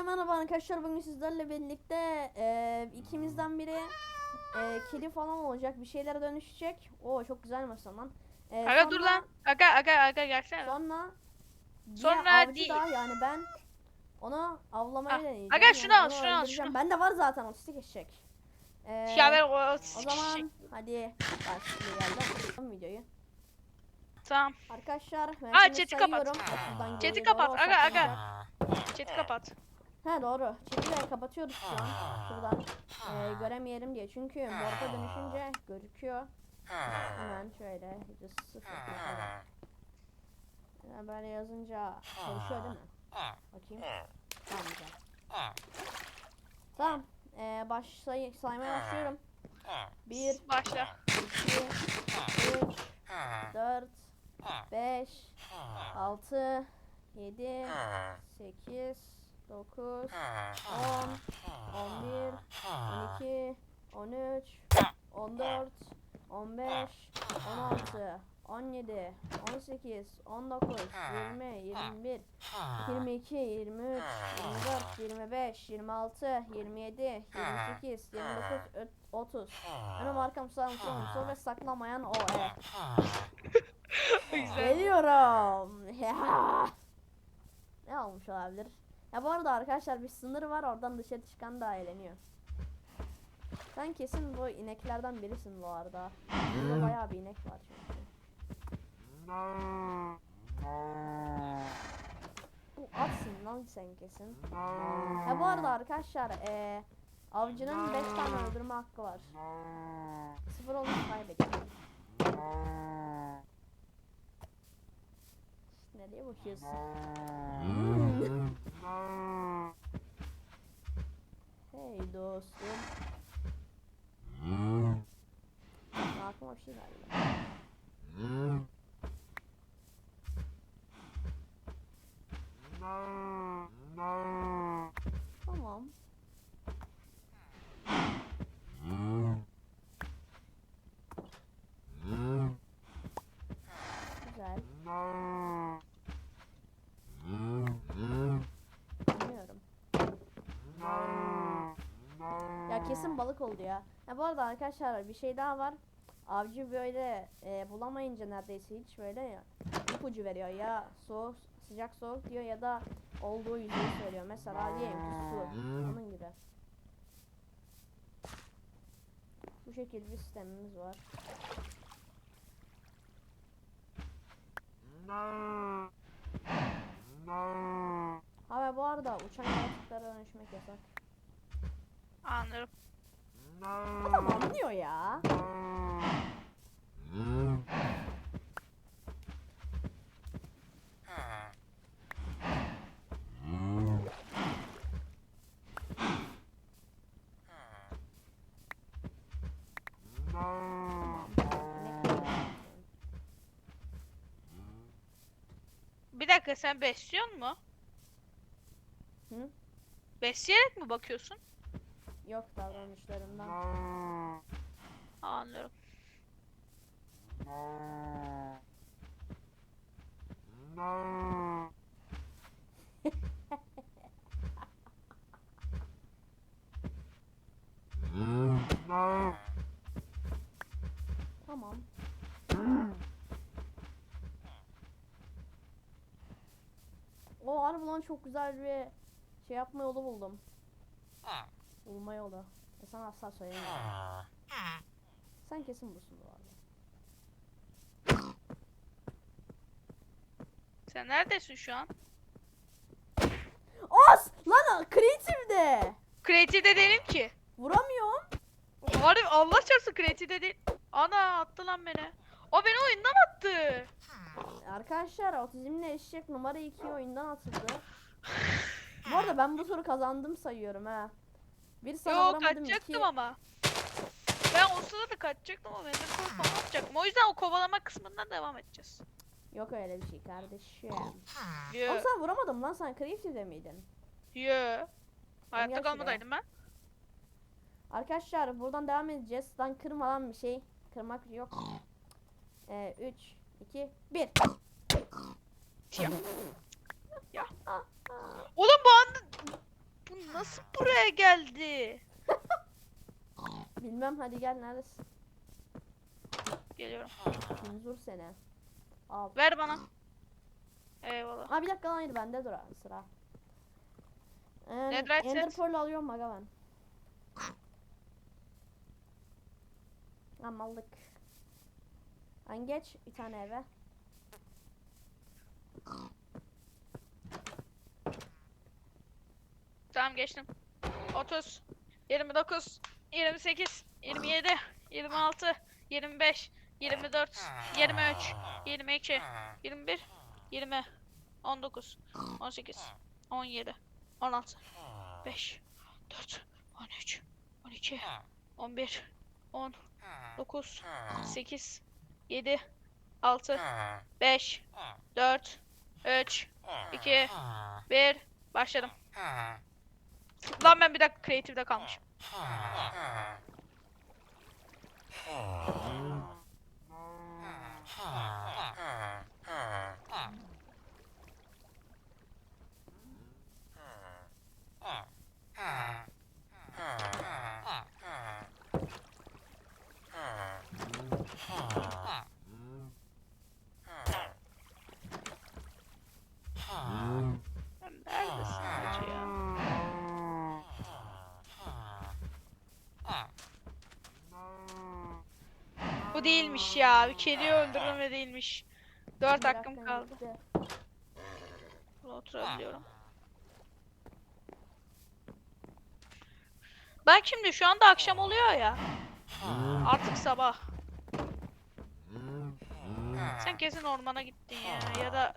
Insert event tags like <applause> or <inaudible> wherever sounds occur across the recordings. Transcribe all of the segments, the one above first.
Hepinize merhaba arkadaşlar. Bugün sizlerle birlikte e, ikimizden biri e, kedi falan olacak. Bir şeylere dönüşecek. Oo çok güzelmiş lan. E, Aga sonra- dur lan. Aga aga aga gelsene. Sonra Sonra avcı değil. da yani ben onu avlamaya Ah, deneyeceğim. aga şunu al, onu şunu al, şunu. Bende var zaten otistik eşek. E, ya ben o, o zaman hadi başlayalım videoyu. Tamam. Arkadaşlar ben Aa, chat'i kapat. Chat'i kapat, aga, aga. Chat'i kapat. He doğru. Chat'i de kapatıyoruz şu an. Şuradan e, göremeyelim diye. Çünkü morfa dönüşünce gözüküyor. Hemen şöyle sıfır yapalım. Ya böyle yazınca çalışıyor değil mi? Bakayım. Tamam güzel. Tamam. E, başlay saymaya başlıyorum. 1, Başla. 2, 3, 4, 5, 6, 7, 8, 9, 10, 11, 12, 13, 14, 15, 16, 17, 18, 19, 20, 21, 22, 23, 24, 25, 26, 27, 28, 29, ö- 30. Önüm arkam sağım solum sol ve saklamayan o evet. <laughs> Güzel. Geliyorum. Ne olmuş olabilir? Ya bu arada arkadaşlar bir sınır var oradan dışarı çıkan da eğleniyor. Sen kesin bu ineklerden birisin bu arada. Burada bayağı bir inek var çünkü. Bu atsın lan sen kesin. Ya bu arada arkadaşlar eee avcının 5 tane öldürme hakkı var. Sıfır olunca kaybediyor. Nereye bakıyorsun? Şey geldi. Tamam. Güzel. Ya kesin balık oldu ya. Ya bu arada arkadaşlar bir şey daha var. Avcı böyle e, bulamayınca neredeyse hiç böyle ya ipucu veriyor ya soğuk sıcak soğuk diyor ya da olduğu yüzünü söylüyor. Mesela diyelim ki su. Onun gibi. Bu şekilde bir sistemimiz var. Ha ve bu arada uçan yaratıklara dönüşmek yasak. Anlarım. Adam anlıyor ya. Bir dakika sen besliyor mu? Hı? Besleyerek mi bakıyorsun? Yok davranışlarından. Anlıyorum. Tamam. O harbi lan çok güzel bir şey yapma yolu buldum. Bulma yolu. E sana asla söylemiyorum. Sen kesin busun bu arada. Sen neredesin şu an? As! Lan creative'de! Creative'de değilim ki. Vuramıyorum. Harbi Allah çarpsın Creative'de değil. Ana attı lan beni. O beni oyundan attı. Arkadaşlar otizmle eşek numara 2 oyundan atıldı. Bu arada ben bu turu kazandım sayıyorum ha. Bir sana Yo vuramadım kaçacaktım iki. ama. Ben o sırada kaçacaktım ama Ender Pearl falan yapacaktım. O yüzden o kovalama kısmından devam edeceğiz. Yok öyle bir şey kardeşim. Yo. Ama sen vuramadım lan sen creative'de miydin? Yo. Hayatta kalmadaydım ben. Arkadaşlar buradan devam edeceğiz. Lan kırmadan bir şey. Kırmak yok. Ee, 3, 2, 1. Ya. <laughs> Ya. Oğlum bu anda nasıl buraya geldi? Bilmem hadi gel neredesin? Geliyorum. Minzur seni. Al. Ver bana. Eyvallah. Ha bir dakika lan hayır bende dur sıra. Ee, Netherite set. Ender Pearl alıyorum aga ben. Tamam aldık. Lan geç bir tane eve. Tamam geçtim. 30, 29, 28, 27, 26, 25, 24, 23, 22, 21, 20, 19, 18, 17, 16, 5, 4, 13, 12, 11, 10, 9, 8, 7, 6, 5, 4, 3, 2, 1, başladım. Lan ben bir dakika creative'de kalmışım. Lan Neredesin hacı ya? Bu değilmiş ya. Bir kediyi öldürdüm ve değilmiş. Dört Bir hakkım dakika kaldı. oturabiliyorum. Bak şimdi şu anda akşam oluyor ya. Artık sabah. Sen kesin ormana gittin ya ya da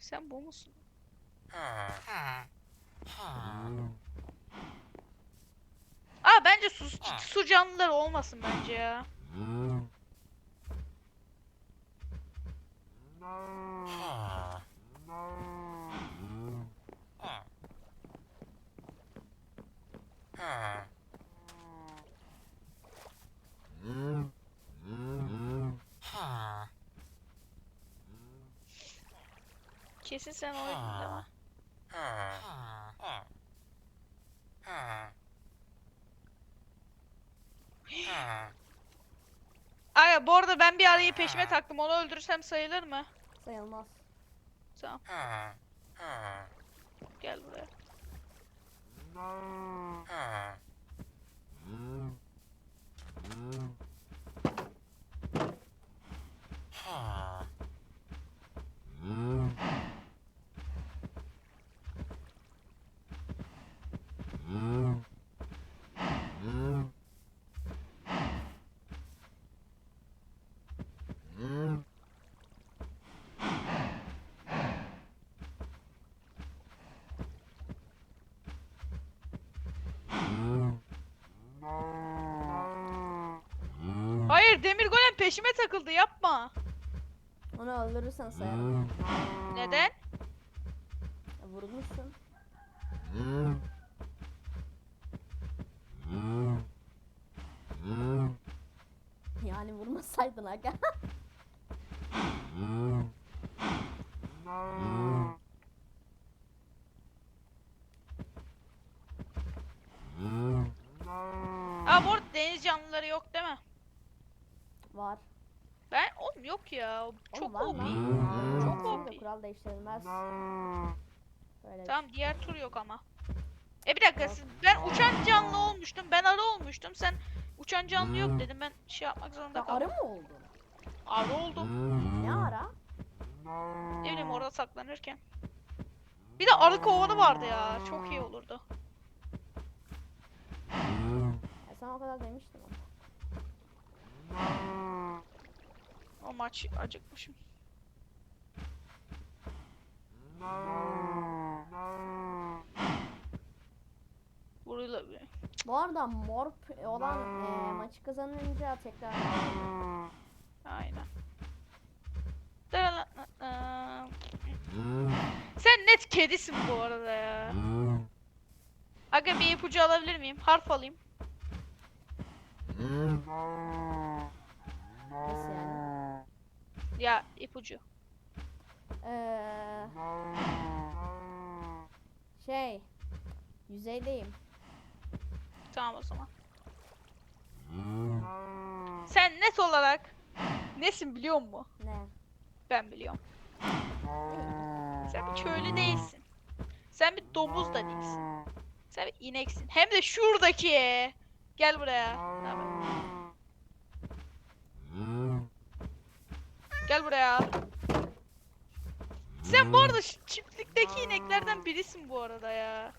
sen bu musun? Aa bence su, su canlıları olmasın bence ya. Kesin sen oydun değil mi? Aga bu arada ben bir arayı peşime taktım. Onu öldürürsem sayılır mı? Sayılmaz. Tamam. Gel buraya. Peşime takıldı yapma. Onu öldürürsen sayarım. Neden? Ya Vurmuşsun. Yani vurmasaydın aga. Aa bu arada deniz canlıları yok değil mi? Var. Ben oğlum yok ya. o Çok var OP. lan. Çok Şimdi OP. Kural değiştirilmez. Böyle Tamam diğer tur yok ama. E bir dakika siz, ben uçan canlı olmuştum. Ben arı olmuştum. Sen uçan canlı yok dedim. Ben şey yapmak zorunda Ya kaldım. arı mı oldun? Arı oldum. Ne ara? Ne bileyim orada saklanırken. Bir de arı kovanı vardı ya. Çok iyi olurdu. Ya sen o kadar demiştin ama. O maç acıkmışım. Burayla bir. Bu arada morp olan e, maçı kazanınca tekrar Aynen. Sen net kedisin bu arada ya. Aga bir ipucu alabilir miyim? Harf alayım. nasıl yani? Ya ipucu. Ee, şey, yüzeydeyim. Tamam o zaman. Sen net olarak nesin biliyor musun? Ne? Ben biliyorum. Sen bir köylü değilsin. Sen bir domuz da değilsin. Sen bir ineksin. Hem de şuradaki. Gel buraya. Ne haber? Gel buraya. Sen bu arada şu çiftlikteki ineklerden birisin bu arada ya.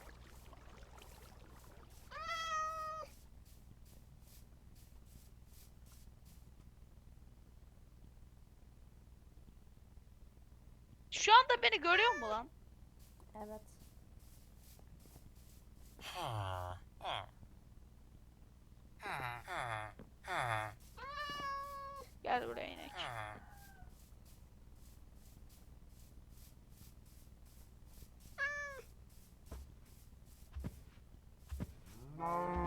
Şu anda beni görüyor mu lan? Evet. Gel buraya inek. Bye.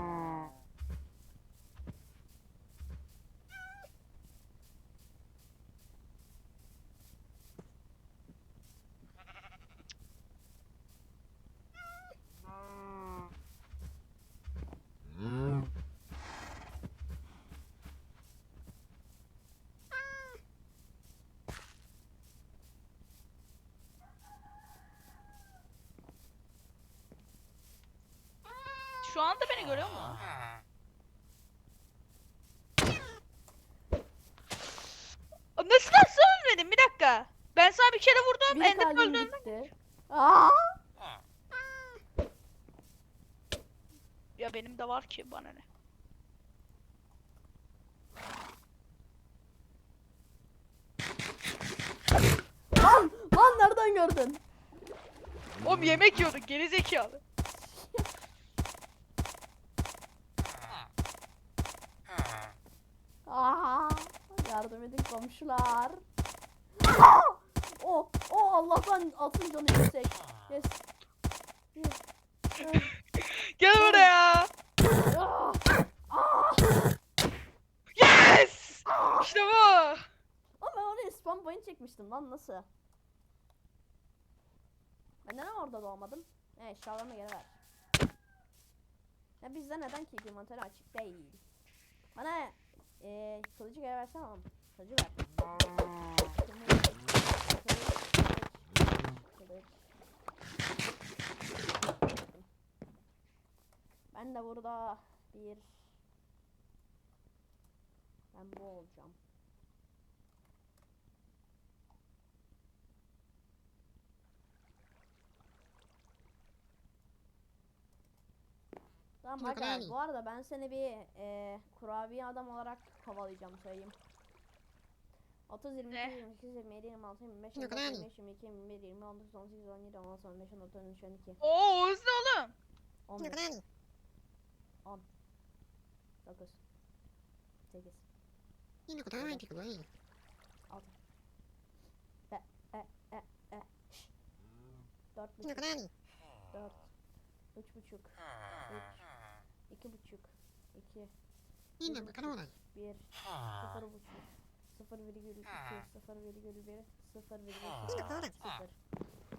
Şu anda beni görüyor mu? Nasıl nasıl ölmedin? Bir dakika. Ben sana bir kere vurdum. Bir gitti. Aa! Ya benim de var ki bana ne. Lan! Lan nereden gördün? Oğlum yemek yiyorduk geri zekalı. Aa! Yardım edin komşular. Aa! O, o Allah'tan atın canı yüksek. Yes. Yes. Gel buraya. Ah! Yes! İşte bu. Ama oraya spam point çekmiştim lan nasıl? Ben neden orada doğmadım? Ne eşyalarımı geri ver. Ya bizde neden ki inventörü açık değil? Bana eee kılıcı geri versene oğlum. Kılıcı ver. Ben de burada bir ben bu olacağım. Tamam bak bu arada ben seni bir e, kurabiye adam olarak kovalayacağım söyleyeyim. 30 22 28 27 26 25 25 22 21 20 19 18 17 16 15 16 13 12. Oo hızlı oğlum. 11 10 9 8 6 e e e. E 4 3 3 İki buçuk. İki. Yine bir bakalım olay. Bir. Sıfır buçuk. Sıfır virgül iki. Sıfır virgül bir. Sıfır virgül sıfır. Sıfır.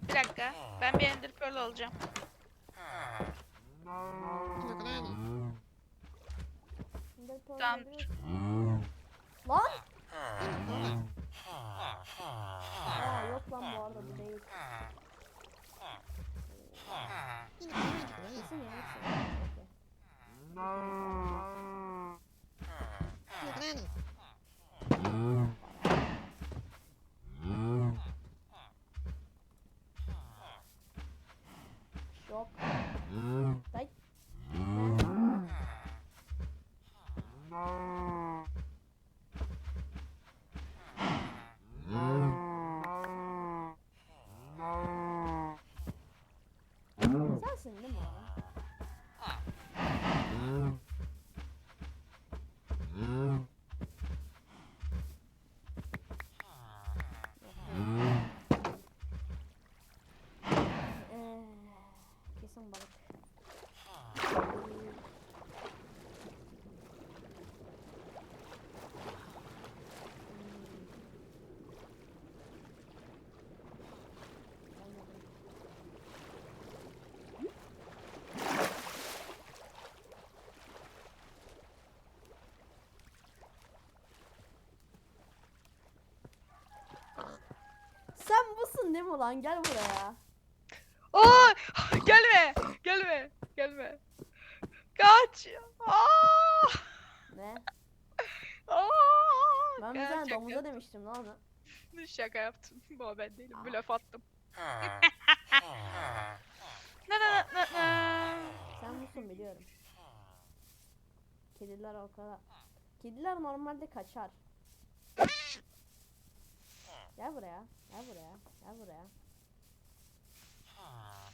Bir dakika. Ben bir Ender Pearl olacağım. Ender Pearl Tamamdır. Lan! Sensin değil mi o? Ee, kesin balık. Değil mi lan? Gel buraya. Aa! <laughs> Gelme! Gelme! Gelme! Kaç! Aa! Ne? Aa! Ben bir tane Gerçekten. domuza demiştim lan onu. Şaka yaptım. <laughs> Bu ben değilim. Blöf attım. <laughs> Na na na na na. Sen musun biliyorum. Kediler o kadar. Kediler normalde kaçar. Gel buraya. Gel buraya. Gel buraya. Bak.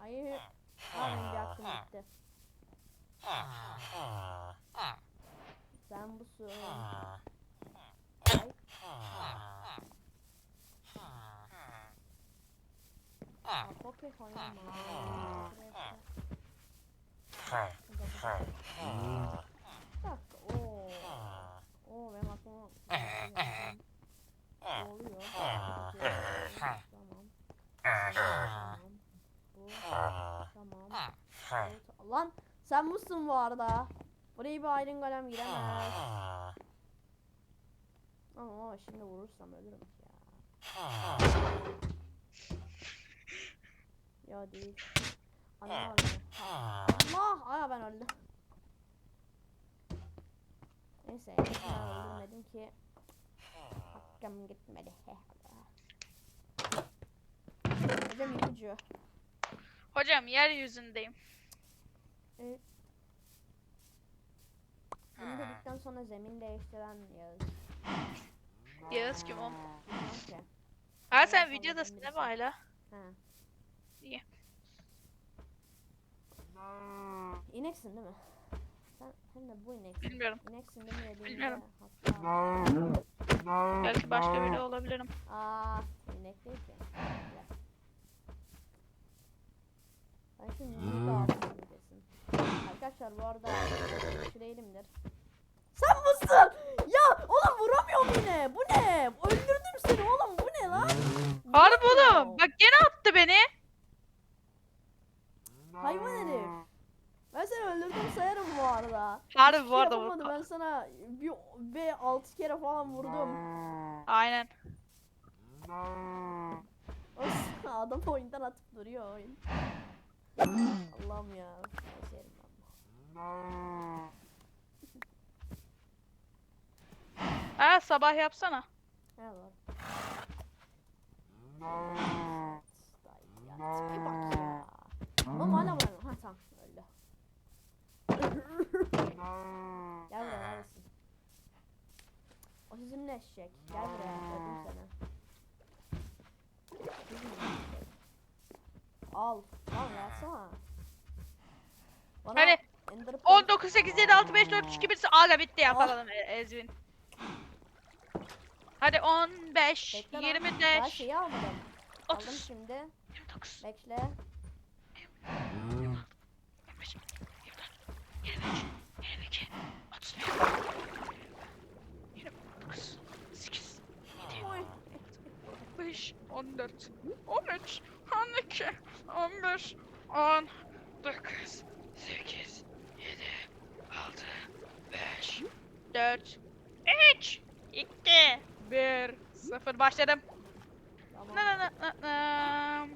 Hayır. Abi bir hakkım gitti. Sen busun. Ay. Aa, Poke oynama. Bak. Oo. Oo benim aklıma. Ne oluyor? Tamam. Tamam. Bu. Tamam. Bu. Lan sen musun bu arada? Burayı bir ayrın golem giremez. Ama, şimdi vurursam ölürüm ya. Ya değil. Anam öldü. Allah! Aa ben öldüm. Neyse ki. Hakkım gitmedi. Hocam ipucu. Hocam yeryüzündeyim. Evet. Bunu dedikten sonra zemin değiştiren Yağız. Yağız kim o? Ki. Ha sen videodasın değil mi hala? Ha. İyi. İneksin değil mi? Hem de bu ineksin. Bilmiyorum. İneksin dediğimde Bilmiyorum. hatta Belki başka biri olabilirim. Aa, inek değil ki. Ben şu müziği dağıtayım desin. Arkadaşlar bu arada değilimdir. Sen mısın? Ya oğlum vuramıyorum yine. Bu ne? Öldürdüm seni oğlum. Bu ne lan? Harbi oğlum. Bak gene attı beni. Hayvan herif. Ben seni öldürdüm sayarım bu arada. Harbi bu şey arada. yapamadı. bu- Ben sana bir, bir altı kere falan vurdum. Aynen. Adam oyundan atıp duruyor oyun. Allah'ım ya. Ha sabah yapsana. Ne var? Oğlum hala var. Ha tamam. <laughs> Gel buraya neredesin? O sizinle eşek. Gel buraya. Bizimle eşek. Al. Al yatsana. Bana. Ender Pearl- 19 8 7 6 5 4 2 1 Aga bitti yakaladım E- Ezvin. Hadi 15 Bekle lan. Daha 25 şeyi almadım. Aldım 30 şimdi. 29 Bekle. 25 başladım. Tamam. Na na na na na.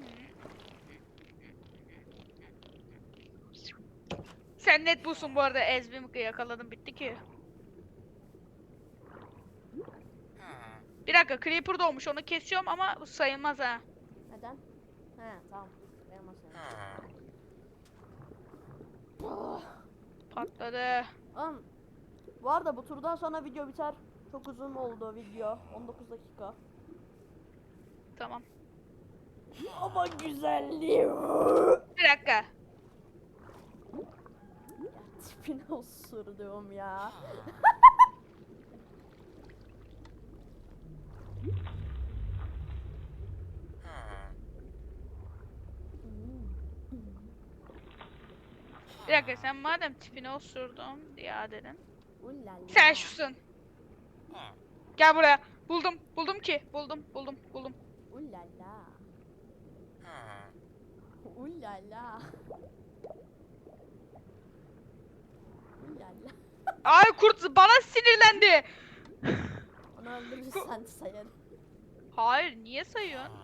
Sen net busun bu arada Ezbim yakaladım bitti ki. Bir dakika Creeper doğmuş onu kesiyorum ama bu sayılmaz ha. Neden? He tamam. Oh. Patladı. Oğlum, bu arada bu turdan sonra video biter. Çok uzun oldu video. 19 dakika. Tamam. Ama güzelliği. Bir dakika. Ya tipine osurdum ya. Bir dakika sen madem tipine osurdun diye dedin. Sen şusun. Gel buraya. Buldum. Buldum ki. Buldum. Buldum. Buldum. Ullala. Ullala. Ullala. Ay kurt bana sinirlendi. Onu öldürürsen sayarım. Hayır niye sayıyorsun?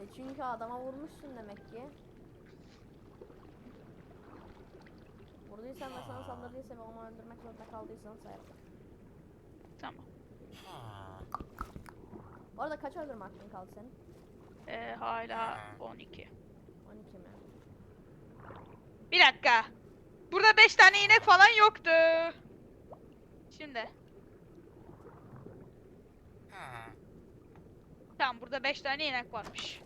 E çünkü adama vurmuşsun demek ki. Vurduysan ve sana saldırdıysa ve onu öldürmek zorunda kaldıysan sayarım. Tamam. Bu arada kaç öldürme hakkın kaldı senin? Ee, hala 12. 12 mi? Bir dakika. Burada 5 tane inek falan yoktu. Şimdi. Tamam burada 5 tane inek varmış.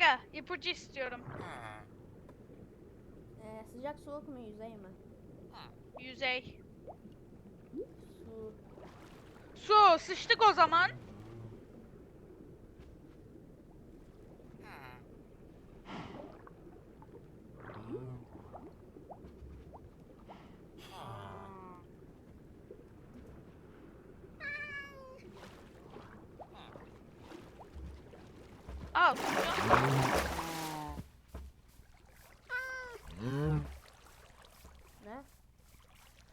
Aga ipucu istiyorum. Ee, sıcak soğuk mu yüzey mi? Yüzey. Su. Su sıçtık o zaman. Al. Ne?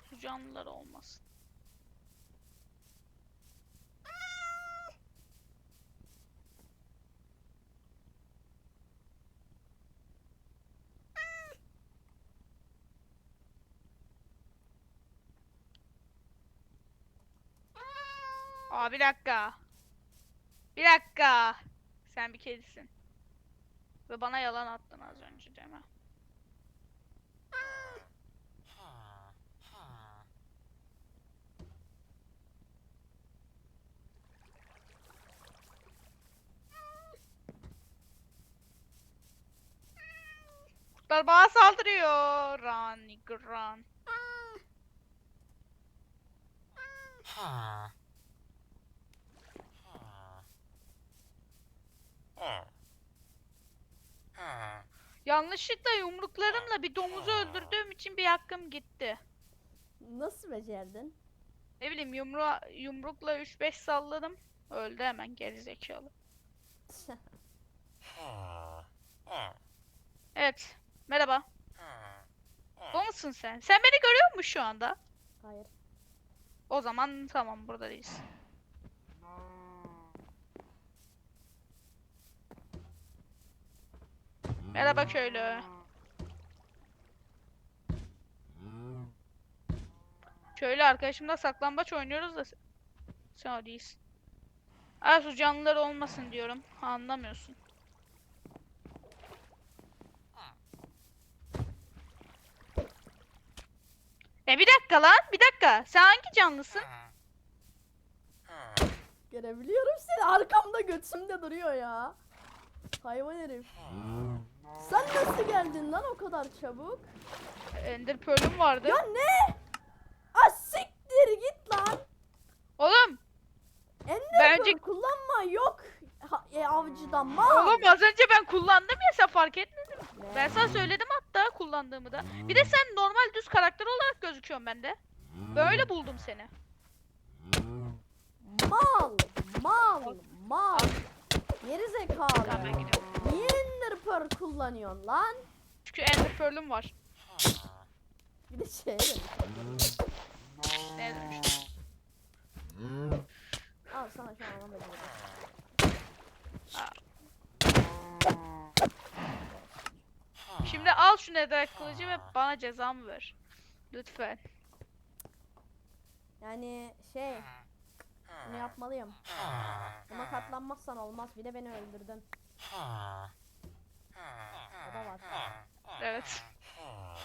Su canlılar olmasın. Aa bir dakika. Bir dakika. Sen bir kedisin. Ve bana yalan attın az önce değil mi? Kurtlar bana saldırıyor. Run, run. Yanlışlıkla yumruklarımla bir domuzu öldürdüğüm için bir hakkım gitti. Nasıl becerdin? Ne bileyim yumruğa, yumrukla 3-5 salladım. Öldü hemen gerizekalı. Evet. Merhaba. O musun sen? Sen beni görüyor musun şu anda? Hayır. O zaman tamam burada değilsin. Merhaba köylü. Köylü arkadaşımla saklambaç oynuyoruz da sen- o değilsin. Arsu canlılar olmasın diyorum. Anlamıyorsun. E bir dakika lan, bir dakika. Sen hangi canlısın? Görebiliyorum seni arkamda götümde duruyor ya. Hayvan herif. Sen nasıl geldin lan o kadar çabuk? Ender Pearl'üm vardı. Ya ne? Ah siktir git lan. Oğlum, Ender Bence- Pearl kullanma yok. Ha, e, avcıdan mal. oğlum az önce ben kullandım ya sen fark etmedin mi? Ne? Ben sana söyledim hatta kullandığımı da. Bir de sen normal düz karakter olarak gözüküyorsun bende. Böyle buldum seni. Mal. Mal. Mal. Geri zekalı. Tamam ben gidiyorum. Niye Ender Pearl kullanıyorsun lan? Çünkü Ender Pearl'üm var. Bir de şey. Ne demiştim? Al sana şu an veriyorum. Şimdi al şu netherite kılıcı ve bana cezamı ver. Lütfen. Yani şey Bunu yapmalıyım. Buna katlanmazsan olmaz. Bir de beni öldürdün. O da var. Evet.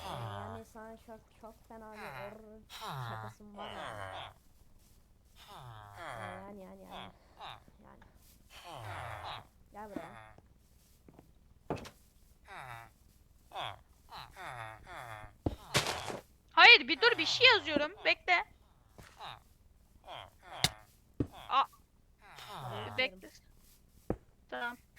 Yani sana çok çok fena bir or şakasın var yani. Yani yani yani. Yani. Gel buraya. Hayır bir dur bir şey yazıyorum. Bekle. Aa, bekle. Tamam.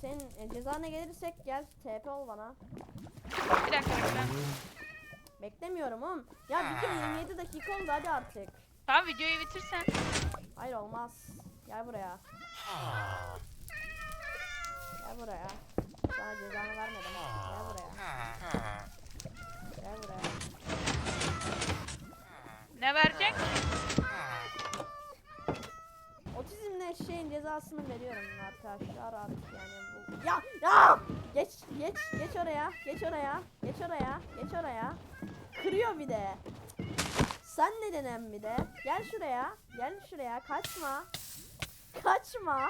senin e, cezana gelirsek gel TP ol bana. Bir dakika bekle. Beklemiyorum oğlum. Ya kere 27 dakika oldu hadi artık. Tamam videoyu bitirsen. Hayır olmaz. Gel buraya. Gel buraya. Sana cezanı vermedim. Gel buraya. Gel buraya. Ne verecek? Otizmle şeyin cezasını veriyorum arkadaşlar artık yani. Ya ya geç geç geç oraya. Geç oraya. Geç oraya. Geç oraya. Kırıyor bir de. Sen ne denen bir de? Gel şuraya. Gel şuraya. Kaçma. Kaçma.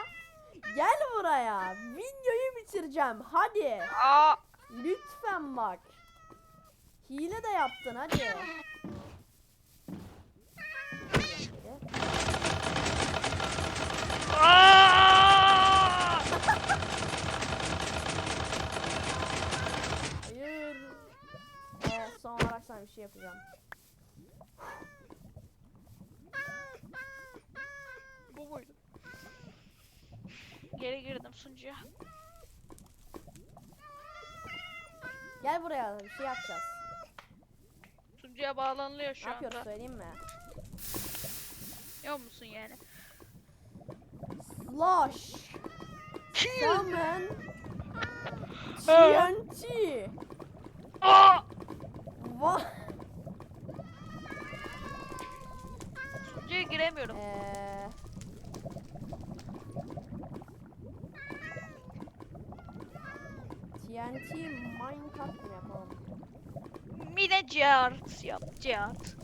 Gel buraya. Videoyu bitireceğim. Hadi. Aa, Lütfen bak. Hile de yaptın hadi. aa! Hayır. Ee, sana bir şey yapacağım. Bu muydu? Geri girdim sunucuya. Gel buraya bir şey yapacağız. Sunucuya bağlanılıyor şu ne yapıyoruz anda. söyleyeyim mi? Yok musun yani? Slash. Summon. Ha. TNT. Aa! Va Sunucuya giremiyorum. Eee. TNT Minecraft mı yapalım? Mine cart yap cart.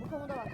Bu konuda bak